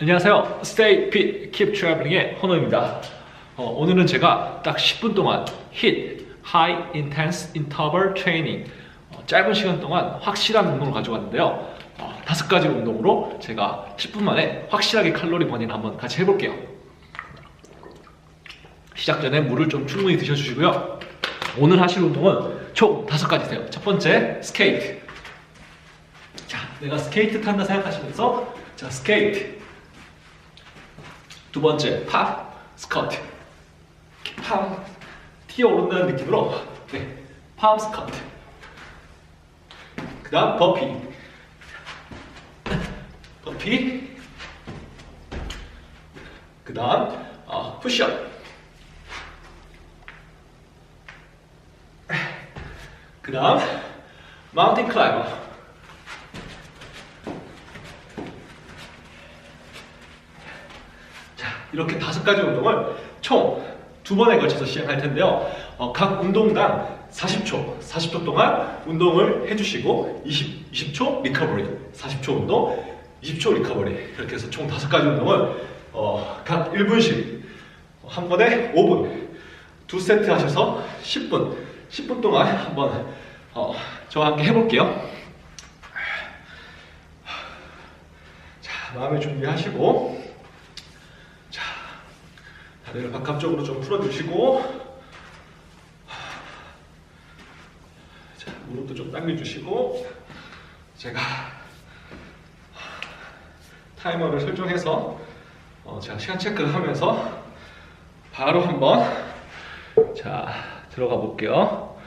안녕하세요. Stay Fit, Keep Traveling의 헌호입니다. 어, 오늘은 제가 딱 10분 동안 HIIT, High Intense Interval Training 어, 짧은 시간 동안 확실한 운동을 가져왔는데요. 어, 다섯 가지 운동으로 제가 10분 만에 확실하게 칼로리 버닝을 한번 같이 해볼게요. 시작 전에 물을 좀 충분히 드셔주시고요. 오늘 하실 운동은 총 다섯 가지세요. 첫 번째, 스케이트. 자, 내가 스케이트 탄다 생각하시면서 자, 스케이트. 두 번째, 팝, 스커트. 팝, 튀어 오른다는 느낌으로 네, 팝 스커트. 그 다음 버피. 버피. 그 다음 어, 푸시업. 그 다음 마운틴 클라이머. 자, 이렇게 다섯 가지 운동을 총 두 번에 걸쳐서 시행할 텐데요. 어, 각 운동당 40초, 40초 동안 운동을 해주시고 20, 20초 리커버리, 40초 운동, 20초 리커버리 이렇게 해서 총 다섯 가지 운동을 어, 각 1분씩 한 번에 5분 두 세트 하셔서 10분, 10분 동안 한번 어, 저와 함께 해볼게요. 자, 마음의 준비하시고 자, 다리를 바깥쪽으로 좀 풀어주시고 자, 무릎도 좀 당겨주시고 제가 타이머를 설정해서 어, 제가 시간 체크하면서 바로 한번 자 들어가 볼게요.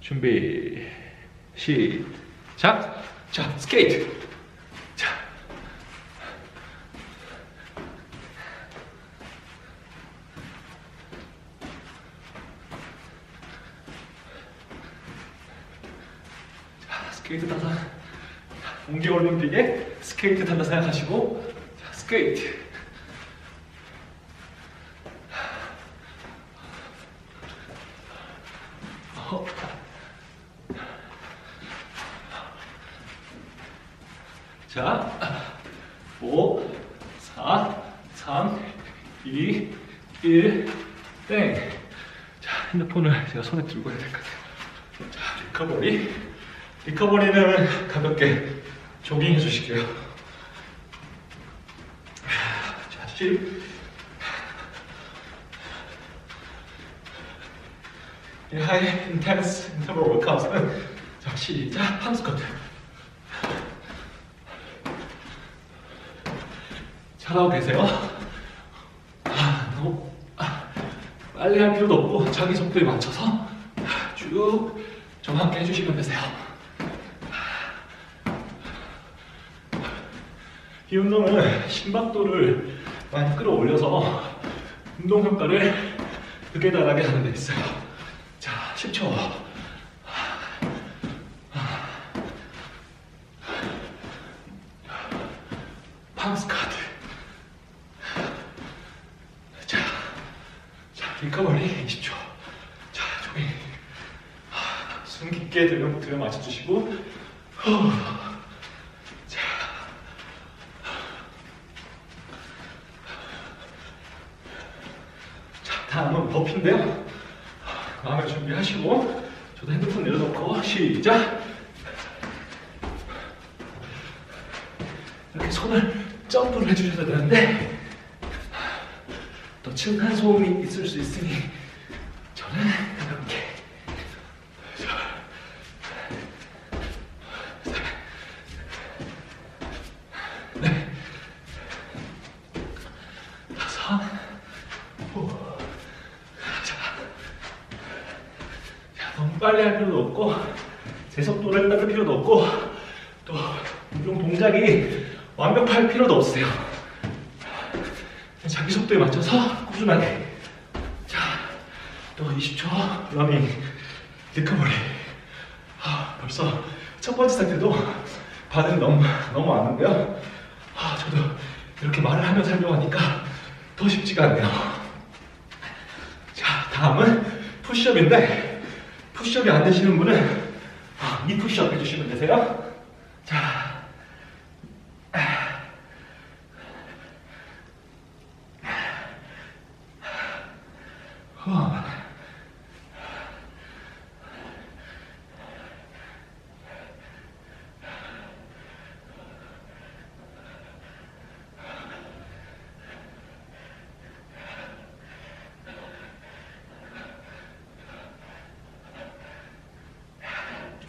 준비 시작. 자 스케이트. 자. 자 스케이트 타다 동계 올림픽에 스케이트 탄다 생각하시고 자 스케이트. 어. 자, 5, 4, 3, 2, 1, 땡. 자, 핸드폰을 제가 손에 들고 해야 될 것 같아요. 자, 리커버리. 리커버리는 가볍게 조깅 해주시고요. 자, 10. 이 하이 인텐스 인터벌 워크아웃은 자 시작 팜스쿼트 잘하고 계세요? 아, 너무 아, 빨리 할 필요도 없고 자기 속도에 맞춰서 아, 쭉 정확히 해주시면 되세요 이 운동은 심박도를 많이 끌어올려서 운동 효과를 극에 달하게 하는 데 있어요 자, 10초. 팜스카드. 자, 자, 리커버리 20초. 자, 조깅. 숨 깊게 들여, 들여 맞춰주시고. 후. 다음은 버피인데요. 마음의 준비하시고 저도 핸드폰 내려놓고 시작 이렇게 손을 점프를 해주셔야 되는데 더 층한 소음이 있을 수 있으니 저는 가볍게 네 다섯 후 자, 자, 너무 빨리 할 필요도 없고 제 속도를 따를 필요도 없고 또 운동 동작이 완벽 할 필요도 없어요. 자기 속도에 맞춰서 꾸준하게 자, 또 20초 러닝 리커버리 아, 벌써 첫 번째 세트도 반응 너무 너무 많은데요. 아, 저도 이렇게 말을 하면서 하려고 하니까 더 쉽지가 않네요. 자, 다음은 푸시업인데 푸시업이 안 되시는 분은 아, 이 푸시업 해주시면 되세요. 후.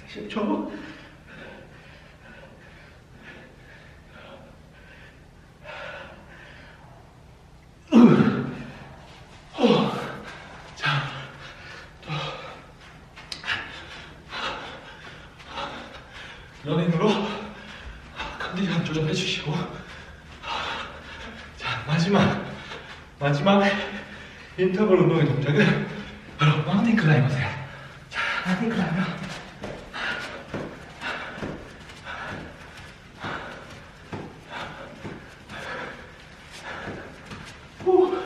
십초 자, 또 러닝으로 컨디션 주시고 자 마지막 마지막 인터벌 운동의 동작은 바로 마운틴 클라이머세요. 자 마운틴 클라이머. 후.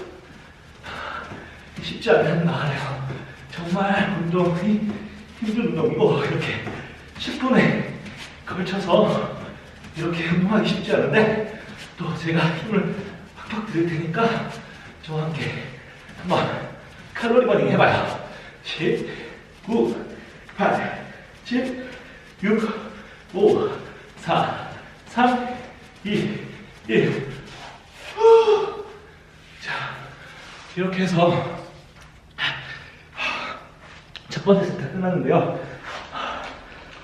쉽지 않은 나가네요. 정말 운동이 힘든 운동이고 이렇게 10분에 걸쳐서 이렇게 운동하기 쉽지 않은데 또 제가 힘을 팍팍 드릴 테니까 저와 함께 한번 칼로리 버닝 해봐요. 10, 9, 8, 7, 6, 5, 4, 3, 2, 1. 후. 자, 이렇게 해서 첫 번째 세트 끝났는데요.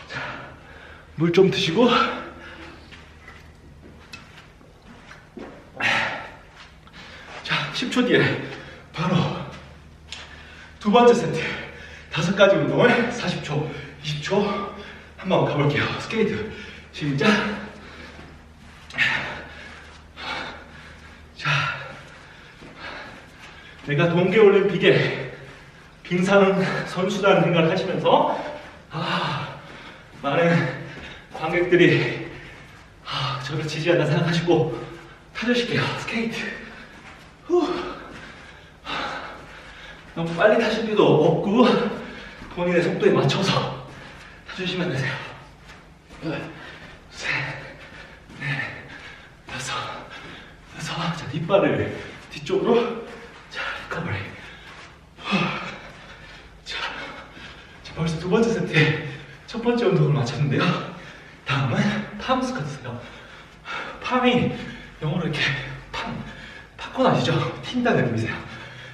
자, 물좀 드시고 자, 10초 뒤에 바로 두 번째 세트 다섯 가지 운동을 40초, 20초 한번 가볼게요. 스케이트 시작. 자, 내가 동계올림픽에 빙상 선수라는 생각을 하시면서 아, 많은 관객들이 아, 저를 지지한다 생각하시고 타주실게요. 스케이트. 후. 너무 빨리 타실 필요도 없고 본인의 속도에 맞춰서 타주시면 되세요. 둘, 셋, 넷, 다섯, 다섯. 자, 뒷발을 뒤쪽으로. 자, 리커버리. 후. 자, 자, 벌써 두 번째 세트에 첫 번째 운동을 마쳤는데요. 다음은 팜 스쿼트세요. 팜이 영어로 이렇게 팜, 팝콘 아시죠? 튄다는 의미세요.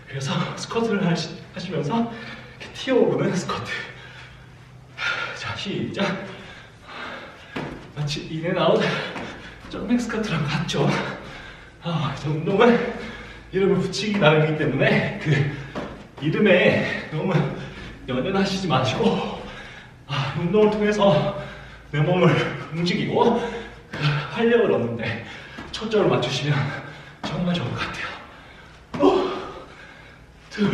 그래서 스쿼트를 하시, 하시면서 튀어오르는 스쿼트. 자, 시작. 마치 인앤아웃 점핑 스쿼트랑 같죠? 아, 저 운동은 이름을 붙이기 나름이기 때문에 그 이름에 너무 연연하시지 마시고 아, 운동을 통해서 내 몸을 움직이고 그 활력을 얻는데 초점을 맞추시면 정말 좋을 것 같아요. 오, 둘,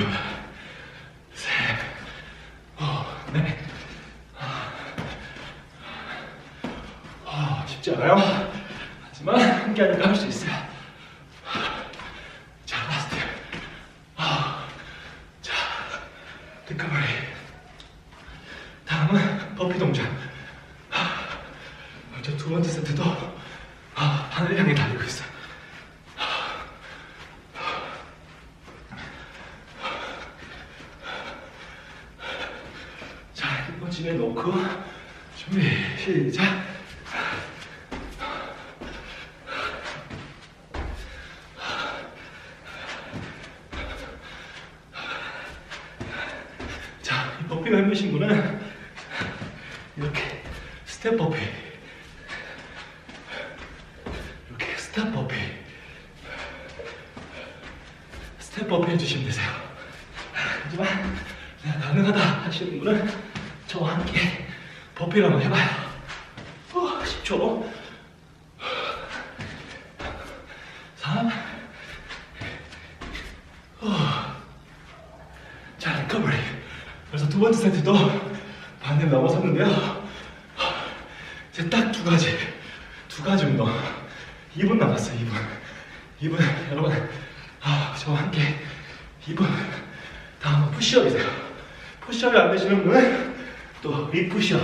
셋, 오, 넷. 아, 쉽지 않아요. 하지만 함께 하니까 할 수 있어요. 자, 라스트. 아, 자, 리커버리. 다음은 버피 동작. 저 두 번째 세트도 아, 하늘 향해 달리고 있어요. 자, 이뻐짐에 놓고 준비 시작. 자, 이 버피가 힘드신 분은 이렇게 스텝 버피. 이렇게 스텝 버피. 스텝 버피 해주시면 되세요. 하지만 내가 가능하다 하시는 분은 저와 함께 버피를 한번 해봐요 어, 10초 3 어. 자, 리커버리. 그래서 두 번째 세트도 반대로 넘어섰는데요. 이제 딱 두 가지, 두 가지 운동. 2분 남았어요, 2분. 2분, 여러분. 아, 저와 함께 2분. 다음은 푸시업이세요. 푸시업이 안 되시는 분은 또 리푸시업.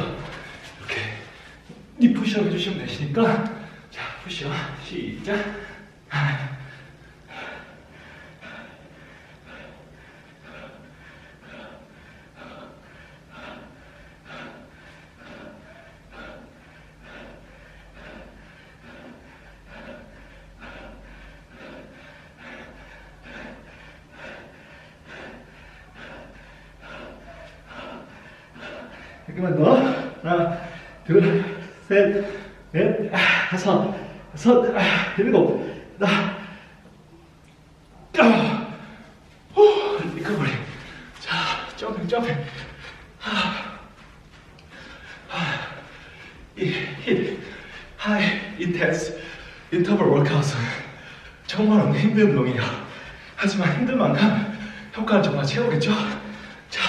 이렇게 리푸시업 해주시면 되시니까. 자, 푸시업. 시작. 잠깐만 더. 하나, 둘, 셋, 넷, 아, 다섯, 여섯, 아, 일곱, 나, 아, 후, 리커버리. 자, 점핑, 점핑. 하이, 인텐스, 인터벌 워크아웃. 정말 힘든 운동이에요. 하지만 힘든 만큼 효과는 정말 최고겠죠? 자,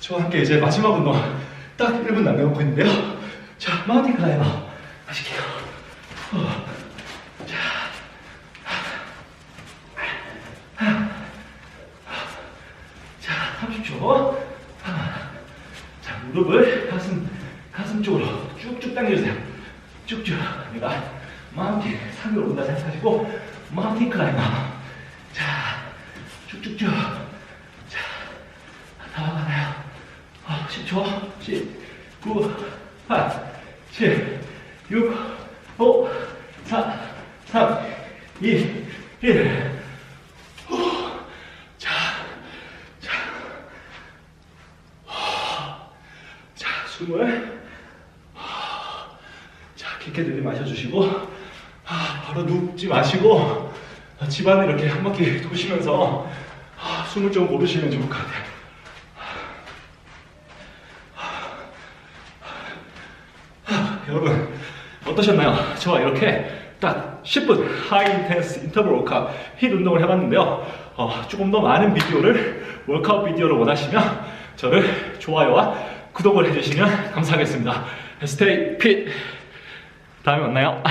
저와 함께 이제 마지막 운동 딱 1분 남겨놓고 있는데요. 자, 마운틴 클라이머 하실게요. 후. 자, 자, 30초. 자, 무릎을 가슴, 가슴 쪽으로 쭉쭉 당겨주세요. 쭉쭉. 내가 마운틴, 산을 오른다 생각하시고, 마운틴 클라이머. 자, 쭉쭉쭉. 자, 다 와가나요? 아, 10초. 10, 9, 8, 7, 6, 5, 4, 3, 2, 1. 후. 자, 자. 자, 숨을 자, 깊게 들이 마셔주시고 아, 바로 눕지 마시고 아, 집안을 이렇게 한 바퀴 도시면서 아, 숨을 좀 고르시면 좋을 것 같아요. 아, 여러분 어떠셨나요? 저와 이렇게 딱 10분 하이 인텐스 인터벌 워크아웃 힛 운동을 해봤는데요. 어, 조금 더 많은 비디오를 워크아웃 비디오를 원하시면 저를 좋아요와 구독을 해주시면 감사하겠습니다. 스테이 핏 다음에 만나요.